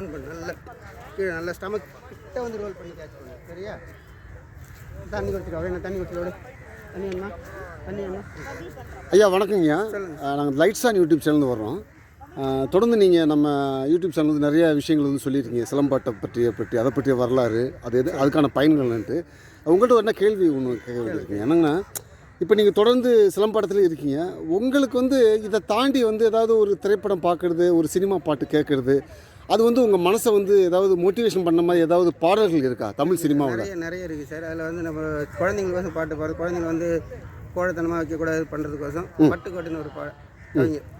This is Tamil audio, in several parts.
டவுன் பண்ணு நல்லா கீழே நல்லா ஸ்டமக் கிட்ட வந்து ரோல் பண்ணி கேட்ச் பண்ணு சரியா? தண்ணி குடிச்சிட்டு அப்படியே தண்ணி குடிச்சிட்டு தண்ணி வேணுமா? தண்ணி வேணுமா? ஐயா வணக்கங்கய்யா. நாங்கள் லைட்ஸ் ஆன் யூடியூப் சேனல் வர்றோம். தொடர்ந்து நீங்கள் நம்ம யூடியூப் சேனல் வந்து நிறைய விஷயங்கள் வந்து சொல்லியிருக்கீங்க. சிலம்பாட்டை பற்றிய பற்றி அதை பற்றிய வரலாறு அது எது அதுக்கான பயன்கள்ன்ட்டு. உங்கள்கிட்ட என்ன கேள்வி ஒன்று கேட்க வேண்டியிருக்கீங்க என்னங்கன்னா இப்போ நீங்கள் தொடர்ந்து சிலம்பாட்டத்தில் இருக்கீங்க. உங்களுக்கு வந்து இதை தாண்டி வந்து ஏதாவது ஒரு திரைப்படம் பார்க்குறது ஒரு சினிமா பாட்டு கேட்குறது அது வந்து உங்கள் மனசை வந்து ஏதாவது மோட்டிவேஷன் பண்ண மாதிரி ஏதாவது பாடல்கள் இருக்கா? தமிழ் சினிமாவோட நிறைய நிறைய இருக்குது சார். அதில் வந்து நம்ம குழந்தைங்களுக்கோசம் பாட்டு பாடுறது குழந்தைங்க வந்து கோழத்தனமாக வைக்கக்கூடாது பண்ணுறதுக்கோசம் பட்டுக்கோட்டைன்னு ஒரு பா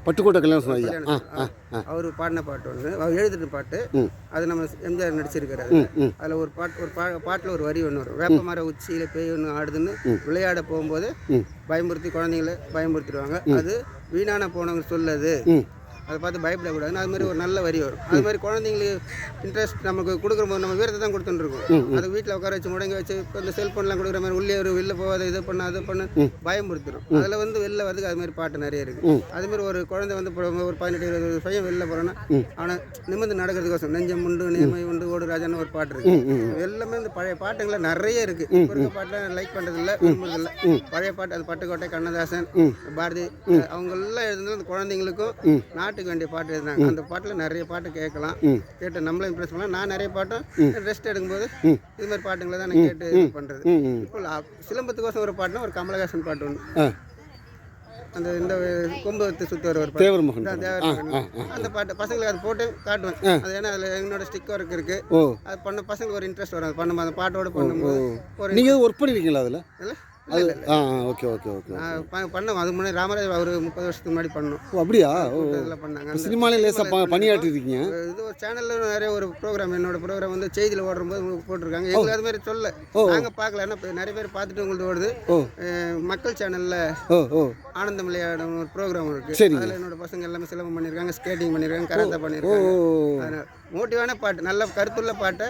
பட்டுக்கோட்டை கல்யாணம் சொன்ன ஐயா ஆ ஆ ஆ. அவர் பாடின பாட்டு ஒன்று அவர் எழுதின பாட்டு. அது நம்ம எம்ஜிஆர் ம் அதில். ஒரு பாட்டு ஒரு பா பாட்டில் ஒரு வரி ஒன்று வரும். வேப்ப மர உச்சியில் பேய் ஒன்று ஆடுதுன்னு விளையாட போகும்போது. பயமுறுத்தி குழந்தைங்கள பயமுறுத்திடுவாங்க. அது வீணான போனவங்க சொல்லுது. அதை பார்த்து பயப்படக்கூடாதுன்னு அது மாதிரி ஒரு நல்ல வரி வரும். அது மாதிரி குழந்தைங்களுக்கு இன்ட்ரெஸ்ட் நமக்கு கொடுக்கும்போது நம்ம வீரத்தை தான் கொடுத்துட்டு இருக்கோம். அது வீட்டில் உட்கார வச்சு முடங்கி வச்சு இப்போ இந்த செல்ஃபோன்லாம் கொடுக்குற மாதிரி உள்ளே ஒரு வெளில போகாத இது பண்ண அது பண்ண பயமுறுத்திடும் அதில் வந்து வெளில வரதுக்கு அது மாதிரி பாட்டு நிறைய இருக்குது அது மாதிரி ஒரு குழந்தை வந்து ஒரு பதினெட்டு இருபது பையன் வெளில போகிறோன்னா அவனை நிமிர்ந்து நடக்கிறதுக்கோசம் நெஞ்சம் உண்டு நேர்மை உண்டு ஓடு ராஜான்னு ஒரு பாட்டு இருக்கு. எல்லாமே இந்த பழைய பாட்டுங்கள நிறைய இருக்கு. இப்போ இருக்க பாட்டுலாம் லைக் பண்ணுறது இல்லை விரும்புறது இல்லை. பழைய பாட்டு அது பட்டுக்கோட்டை கண்ணதாசன் பாரதி அவங்க எல்லாம் எழுதுனது அந்த குழந்தைங்களுக்கும் நாட்டுக்கு வேண்டிய பாட்டு எழுதினாங்க அந்த பாட்டில் நிறைய பாட்டு கேட்கலாம். கேட்டு நம்மளும் இம்ப்ரெஸ் பண்ணலாம். நான் நிறைய பாட்டும் ரெஸ்ட் எடுக்கும்போது இது மாதிரி பாட்டுங்களை தான் நான் கேட்டு இது பண்ணுறது இப்போ சிலம்பத்துக்கோசம் ஒரு பாட்டுனா ஒரு கமலஹாசன் பாட்டு ஒன்று அந்த இந்த கொம்பு வத்து சுற்றி வர ஒரு பாட்டு. தேவர் மகன் அந்த பாட்டு பசங்களுக்கு அது போட்டு காட்டுவேன். அது ஏன்னா அதில் என்னோட ஸ்டிக் ஒர்க் இருக்கு. அது பண்ண பசங்களுக்கு ஒரு இன்ட்ரெஸ்ட் வரும். அது பண்ணும்போது அந்த பாட்டோட பண்ணும்போது ஒரு நீங்கள் ஒர்க் பண்ணியிருக்கீங்களா அதில்? அது ஆ ஓகே ஓகே ஓகே பண்ணோம் அதுக்கு முன்னாடி ராமராஜ் அவர் முப்பது வருஷத்துக்கு முன்னாடி பண்ணோம். ஓ அப்படியா? இதில் பண்ணாங்க. சினிமாலே லேசாக பணியாற்றிருக்கீங்க? இது ஒரு சேனல்ல நிறைய ஒரு ப்ரோக்ராம். என்னோட ப்ரோக்ராம் வந்து செய்தியில் ஓடும்போது போட்டிருக்காங்க. எங்களுக்கு அது மாதிரி சொல்ல நாங்கள் பார்க்கல. ஏன்னா நிறைய பேர் பார்த்துட்டு உங்களுக்கு ஓடுது. மக்கள் சேனல்ல ஆனந்தம் விளையாடும் ஒரு ப்ரோக்ராம் இருக்கு. சரிங்க. அதில் என்னோட பசங்க எல்லாமே சிலம்பம் பண்ணியிருக்காங்க ஸ்கேட்டிங் பண்ணியிருக்காங்க கராத்தே பண்ணியிருக்காங்க. அதனால மோட்டிவான பாட்டு நல்ல கருத்துள்ள பாட்டை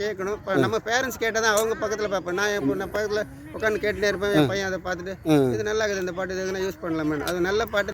கேட்கணும். நம்ம பேரண்ட்ஸ் கேட்டால் தான் அவங்க பக்கத்தில் பார்ப்பேன். நான் இப்போ நான் பக்கத்தில் உட்காந்து கேட்டுட்டே இருப்பேன் என் பையன் அதை பார்த்துட்டு இது நல்லா இருக்குது இந்த பாட்டு இதுக்கு யூஸ் பண்ணலாமே அது நல்ல பாட்டு